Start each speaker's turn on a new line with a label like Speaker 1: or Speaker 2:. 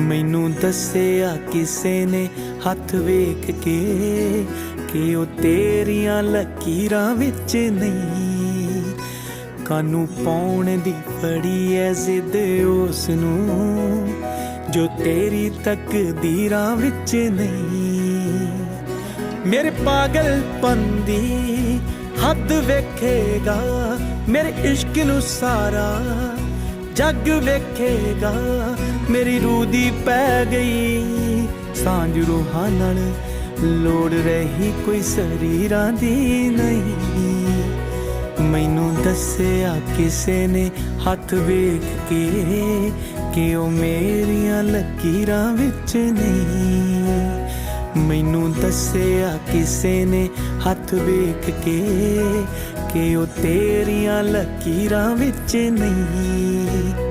Speaker 1: ਮੈਨੂੰ ਦੱਸਿਆ ਕਿਸੇ ਨੇ ਹੱਥ ਵੇਖ ਕੇ ਕਿ ਉਹ ਤੇਰੀਆਂ ਲਕੀਰਾਂ ਵਿੱਚ ਨਹੀਂ। ਕਾਨੂੰ ਪਾਉਣ ਦੀ ਫੜੀ ਐ ਜ਼ਿੱਦ ਉਸ ਨੂੰ ਜੋ ਤੇਰੀ ਤਕਦੀਰਾਂ ਵਿੱਚ ਨਹੀਂ। ਮੇਰੇ ਪਾਗਲਪਨ ਦੀ ਹੱਦ ਵੇਖੇਗਾ, ਮੇਰੇ ਇਸ਼ਕ ਨੂੰ ਸਾਰਾ ਜੱਗ ਵੇਖੇਗਾ, ਮੇਰੀ ਰੂਹ ਦੀ ਪੈ ਗਈ। ਸਾਂਝ ਰੂਹਾਂ ਨਾਲ ਲੋੜ ਰਹੀ ਕੋਈ ਸਰੀਰਾਂ ਦੀ ਨਹੀਂ। ਮੈਨੂੰ ਦੱਸਿਆ ਕਿਸੇ ਨੇ ਹੱਥ ਵੇਖ ਕੇ ਕਿ ਉਹ ਮੇਰੀਆਂ ਲਕੀਰਾਂ ਵਿੱਚ ਨਹੀਂ। ਮੈਨੂੰ ਦੱਸਿਆ ਕਿਸੇ ਨੇ ਹੱਥ ਵੇਖ ਕੇ ਕਿ ਉਹ ਤੇਰੀਆਂ ਲਕੀਰਾਂ ਵਿੱਚ ਨਹੀਂ।